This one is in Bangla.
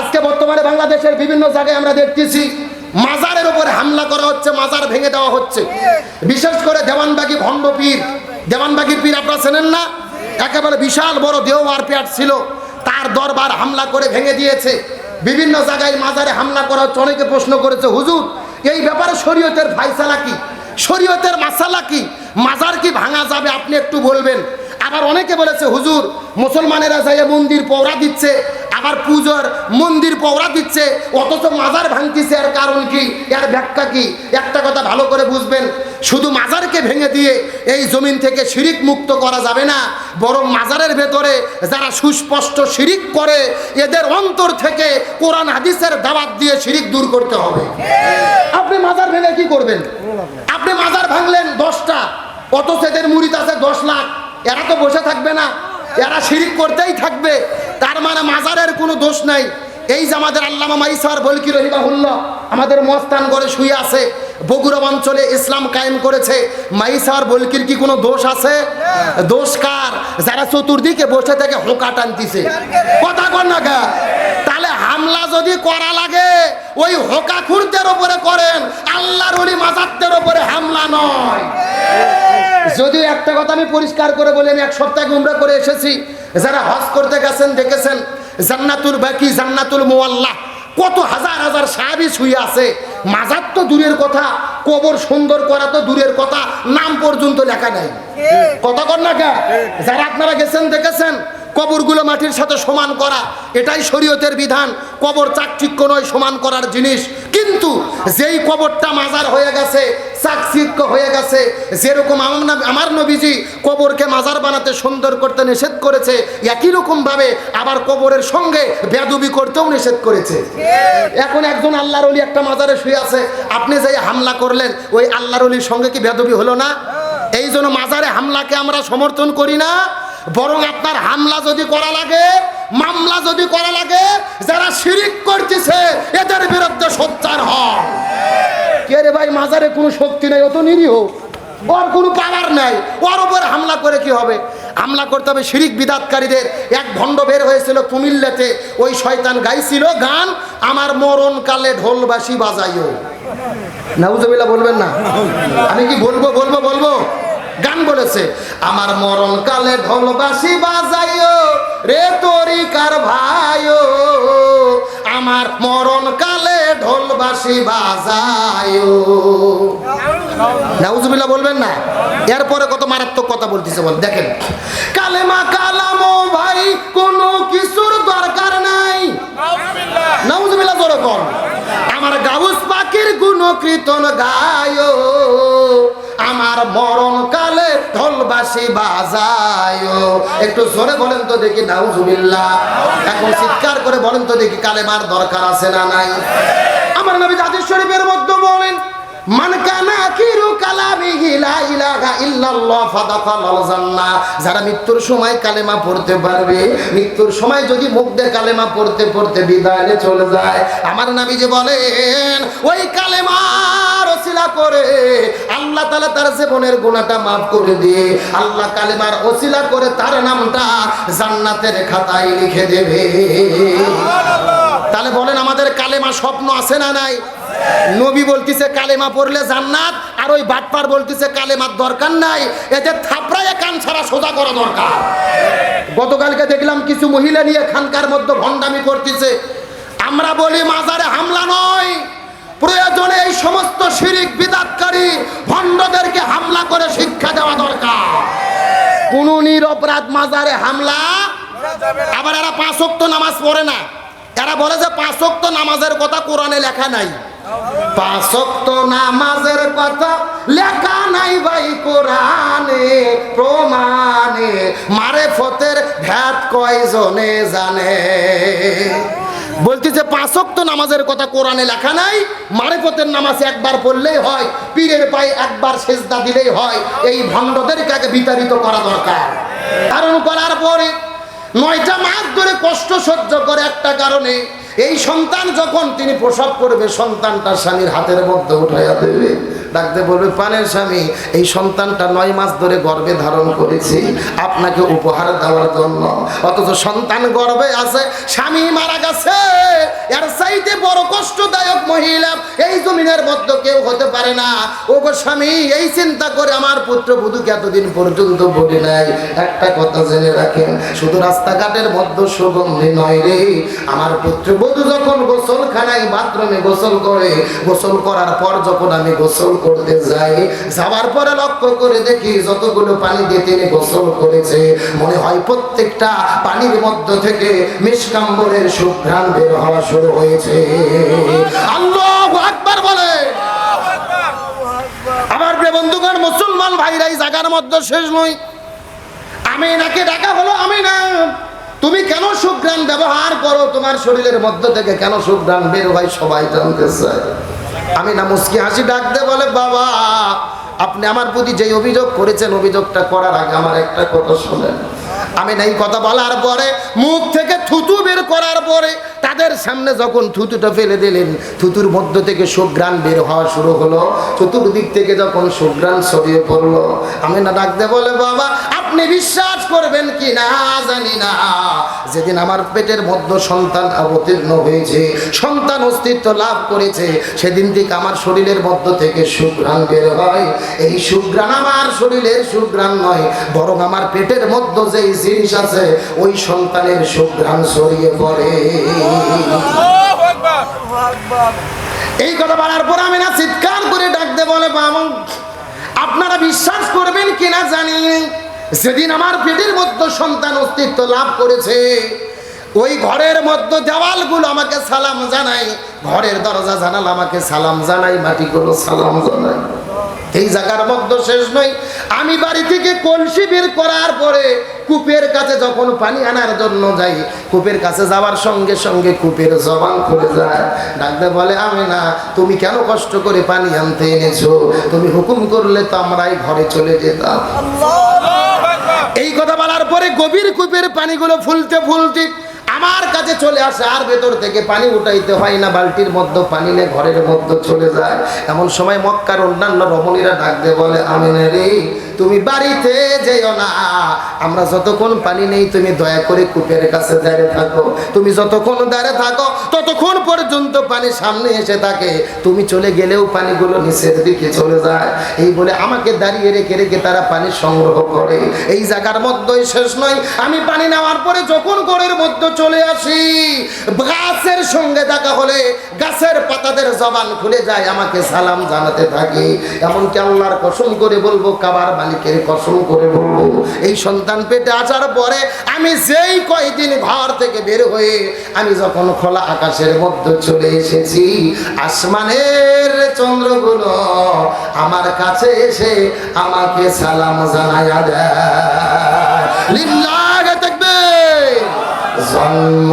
আজকে বর্তমানে বাংলাদেশের বিভিন্ন জায়গায় আমরা দেখতেছি মাজারের উপরে হামলা করা হচ্ছে, মাজার ভেঙে দেওয়া হচ্ছে। বিশেষ করে দেওয়ানবাগি ভণ্ডপীর দেওয়ানবাগির পীর আপনারা চেনেন না? একেবারে বিশাল বড় দেওয়ার পেট ছিল। তার দরবার হামলা করে ভেঙে দিয়েছে। বিভিন্ন জায়গায় মাজারে হামলা করা হচ্ছে, অনেকে প্রশ্ন করেছে, হুজুর, এই ব্যাপারে শরীয়তের ফাইসালা কি? শরীয়তের মাসালা কি? মাজার কি ভাঙা যাবে, আপনি একটু বলবেন? আবার অনেকে বলেছে, হুজুর, মুসলমানেরা যাইয়ে মন্দির পৌরা দিচ্ছে আবার পুজোর মন্দির পৌরা দিচ্ছে, অথচ মাজার ভাঙতিছে এর কারণ কি? এর ব্যাখ্যা কি? একটা কথা ভালো করে বুঝবেন, শুধু মাজারকে ভেঙে দিয়ে এই জমিন থেকে শিরিক মুক্ত করা যাবে না, বরং মাজারের ভেতরে যারা সুস্পষ্ট শিরিক করে, এদের অন্তর থেকে কোরআন হাদিসের দাওয়াত দিয়ে শিরিক দূর করতে হবে। আপনি মাজার ভেঙে কি করবেন? আপনি মাজার ভাঙলেন দশটা, অথচ এদের মুড়িত আছে দশ লাখ, এরা তো বসে থাকবে না। এরা শিরিক করতেই থাকবে। তার মানে মাজারের কোনো দোষ নাই। এই যে আমাদের আল্লামা মাইসার বলকি রহিমাহুল্লাহ আমাদের মস্তান করে শুয়ে আছে বগুড়া অঞ্চলে ইসলাম কায়েম করেছে মাইসার বলকির কি কোনো দোষ আছে? দোষ কার? যারা চতুর্দিকে বসে থেকে হোকা টানতিছে। কথা কর না গা তাহলে হামলা যদি করা লাগে, ওই হোকা খুরদের ওপরে করেন, আল্লাহর ওলি মাজারদের ওপরে হামলা নয়। যদিও একটা কথা আমি পরিষ্কার করে বলি আমি এক সপ্তাহ গুমরা করে এসেছি। যারা হজ করতে গেছেন দেখেছেন? জান্নাতুল বাকি জান্নাতুল মোয়াল্লাহ কত হাজার হাজার সাহাবি শুয়ে আছে। মাজার তো দূরের কথা কবর সুন্দর করা তো দূরের কথা নাম পর্যন্ত লেখা নাই। কথা কর না যারা আপনারা গেছেন দেখেছেন? কবরগুলো মাটির সাথে সমান করা এটাই শরীয়তের বিধান। কবর চাকচিক্য নয় সমান করার জিনিস। কিন্তু যেই কবরটা মাজার হয়ে গেছে চাকচিক্য হয়ে গেছে। যেরকম আমার নবীজি কবরকে মাজার বানাতে সুন্দর করতে নিষেধ করেছে, একই রকম ভাবে আবার কবরের সঙ্গে বেদবি করতেও নিষেধ করেছে। এখন একজন আল্লাহর অলি একটা মাজারে শুয়ে আছে, আপনি যাই হামলা করলেন, ওই আল্লাহর অলির সঙ্গে কি বেদবি হলো না? এই জন্য মাজারে হামলাকে আমরা সমর্থন করি না, বরং আপনার হামলা যদি করা লাগে, মামলা যদি করা লাগে, যারা শিরিক করতেছে, এদের বিরুদ্ধে সোচ্চার হন। কে ভাই, মাজারে কোনো শক্তি নেই অত নিরীহ। ওর কোনো পাওয়ার নাই। ওর উপর হামলা করে কি হবে? হামলা করতে হবে শিরিক বিদাতকারীদের। এক ভণ্ড বের হয়েছিল কুমিল্লাতে। ওই শয়তান গাইছিল, গান, আমার মরণ কালে ঢোলবাসি বাজাইও। নাউজবিল্লা বলবেন না? আমি কি বলব বলব বলব? গান বলেছে, আমার মরণ কালে ঢোলবাসি বাজাইও রে তরিকার ভাইও আমার মরণ ঢোলবাসি বাজাইও নাউজুবিল্লাহ বলবেন না? এরপরে কত মারাত্মক কথা বলতেছে বল দেখেন। কালেমা কালামো ভাই কোনো কিছুর দরকার নাই। নাউজুবিল্লাহ। জোরে কর। আমার গাউস পাখির গুণ কীর্তন গায়। আমার মরণ কালে ঢোলবাসি বাজায়। একটু জোরে বলেন তো দেখি নাউজুবিল্লাহ। এখন চিৎকার করে বলেন তো দেখি কালেমার দরকার আছে না নাই? আমার নবী জাতির শরীফের মধ্যে বলেন যারা মৃত্যুর সময় কালেমা পড়তে পারবে, মৃত্যুর সময় যদি কালেমা পড়তে পড়তে বিদায়ে চলে যায়, আমার নবী যে বলেন, ওই ওসিলা করে আল্লাহ তার জীবনের গুনাহটা মাফ করে দিয়ে আল্লাহ কালেমার ওসিলা করে তার নামটা জান্নাতের খাতায় লিখে দেবে। তাহলে বলেন আমাদের কালেমা স্বপ্ন আছে না নাই? নবী বলতিছে কালেমা পড়লে জান্নাত, আর ওই বাটপার বলতিছে কালেমার দরকার নাই। এদের থাপড়ায় কান ছাড়া সোজা করা দরকার। গতকালকে দেখলাম কিছু মহিলা নিয়ে খানকার মধ্যে ভণ্ডামি করতেছে। আমরা বলি, মাজারে হামলা নয়। প্রয়োজনে এই সমস্ত শিরিক বিদাতকারী ভণ্ডদেরকে হামলা করে শিক্ষা দেওয়া দরকার। কোন নিরপরাধ মাজারে হামলা, আবার এরা পাঁচ নামাজ পড়ে না। এরা বলে যে পাঁচ ওয়াক্ত নামাজের কথা কোরআনে লেখা নাই। পাঁচ ওয়াক্ত নামাজের কথা লেখা নাই ভাই কোরআনে, প্রমাণে। মারে ফতের ভ্যাট কয়জনে জানে? বলতেছে পাঁচ ওয়াক্ত নামাজের কথা কোরআনে লেখা নাই মারেফতের নামাজ একবার পড়লেই হয়, পীরের পায়ে একবার সেজদা দিলেই হয়। এই ভণ্ডদেরকে আগে বিতাড়িত করা দরকার। ধারণ করার পরে নয়টা মাস ধরে কষ্ট সহ্য করে একটা কারণে এই সন্তান যখন তিনি প্রসব করবে, সন্তানটা স্বামীর হাতের মধ্যে উঠাইয়া দেবে। ডাকতে বলবে, পানের স্বামী, এই সন্তানটা নয় মাস ধরে গর্ভে ধারণ করেছি, আপনাকে উপহার দেওয়ার জন্য। অথচ সন্তান গর্ভে আছে, স্বামী মারা গেছে। এর চাইতে বড় কষ্টদায়ক মহিলা এই জমিনের মধ্যে কেউ হতে পারে না। ও গো স্বামী, এই চিন্তা করে আমার পুত্র বধূকে এতদিন পর্যন্ত বলি নাই। একটা কথা জেনে রাখেন, শুধু রাস্তাঘাটের মধ্যে সুগন্ধি নয় রে, আমার পুত্র বধূ যখন গোসলখানায় বাথরুমে গোসল করে, গোসল করার পর যখন আমি গোসল করতে যাই, যাওয়ার পরে লক্ষ্য করে দেখি যতগুলো পানি দিয়ে তিনি গোসল করেছে, মনে হয় প্রত্যেকটা পানির মধ্য থেকে মিসকাম্বরের সুঘ্রাণ বের হওয়া শুরু হয়েছে। আল্লাহ আকবার বলে। আমার বন্ধুগণ, মুসলমান ভাইরাই জাগার মধ্যে শেষ নয় আমি নাকি তুমি কেন সুগ্রাণ ব্যবহার করো? তোমার শরীরের মধ্য থেকে কেন সুগ্রাণ বের হয়? সবাই জানতে চায়। আমি না মুসকি হাসি ডাকতে বলে, বাবা, আপনি আমার প্রতি যে অভিযোগ করেছেন, অভিযোগটা করার আগে আমার একটা কথা শোনেন। আমি এই কথা বলার পরে, মুখ থেকে থুতু বের করার পরে, তাদের সামনে যখন থুতুটা ফেলে দিলেন, থুতুর মধ্য থেকে সুগ্রাণ বের হওয়া শুরু হলো। চতুর্দিক থেকে যখন সুগ্রাণ ছড়িয়ে পড়ল, আমি না ডাকতে বলে, বাবা আপনি বিশ্বাস করবেন কি না জানি না। যেদিন আমার পেটের মধ্যে সন্তান অবতীর্ণ হয়েছে সন্তান অস্তিত্ব লাভ করেছে সেদিন থেকে আমার শরীরের মধ্য থেকে সুগ্রাণ বের হয়। এই সুগ্রাণ আমার শরীরের সুগ্রাণ নয় বরং আমার পেটের মধ্যে যেই জিনিস আছে ওই সন্তানের সুগ্রাণ ছড়িয়ে পড়ে। এই কথা বলার পর আমি না চিৎকার করে ডাকতে বলে বাবা আপনারা বিশ্বাস করবেন কিনা জানি? যেদিন আমার পেটের মধ্যে সন্তান অস্তিত্ব লাভ করেছে, ওই ঘরের মধ্যে দেওয়ালগুলো আমাকে সালাম জানাই ঘরের দরজা জানাল আমাকে সালাম জানাই মাটিগুলো সালাম জানাই এই জায়গার মধ্যে শেষ নয়। আমি বাড়ি থেকে কলসি বের করার পরে কূপের কাছে যখন পানি আনার জন্য যাই, কূপের কাছে যাওয়ার সঙ্গে সঙ্গে কূপের জবান খুলে যায়। ডাকতে বলে, আমি না, তুমি কেন কষ্ট করে পানি আনতে এনেছো? তুমি হুকুম করলে তো আমরাই ঘরে চলে যেতাম। এই কথা বলার পরে গভীর কূপের পানিগুলো ফুলতে ফুলতে আমার কাছে চলে আসে, আর ভেতর থেকে পানি উঠাইতে হয় না, বালতির মধ্যে পানি নিয়ে ঘরের মধ্যে চলে যায়। এমন সময় মক্কার অন্যান্য রমণীরা ডাক বলে আমি তুমি বাড়িতে যেও না। আমরা যতক্ষণ পানি নেই, তুমি দয়া করে কূপের কাছে দাঁড়িয়ে থাকো। তুমি যতক্ষণ দাঁড়িয়ে থাকো, ততক্ষণ পর্যন্ত পানি সামনে এসে থাকে। তুমি চলে গেলেও পানিগুলো নিচের দিকে চলে যায়। এই বলে আমাকে দাঁড়িয়ে রেখে রেখে তারা পানি সংগ্রহ করে। এই জায়গার মধ্যেই শেষ নয়। আমি পানি নেওয়ার পরে যখন ঘরের মধ্যে চলে আসি, গাছের সঙ্গে দেখা হলে গাছের পাতাদের জবান খুলে যায়, আমাকে সালাম জানাতে থাকে। এমনকি আল্লাহর কসম করে বলব, কাবার মালিকের কসম করে বলব, এই সন্তান পেটে আসার পরে আমি যেই কয়দিন ঘর থেকে বের হয়ে আমি যখন খোলা আকাশের মধ্যে চলে এসেছি, আসমানের চন্দ্রগুলো আমার কাছে এসে আমাকে সালাম জানায়া দেয়। জন্ম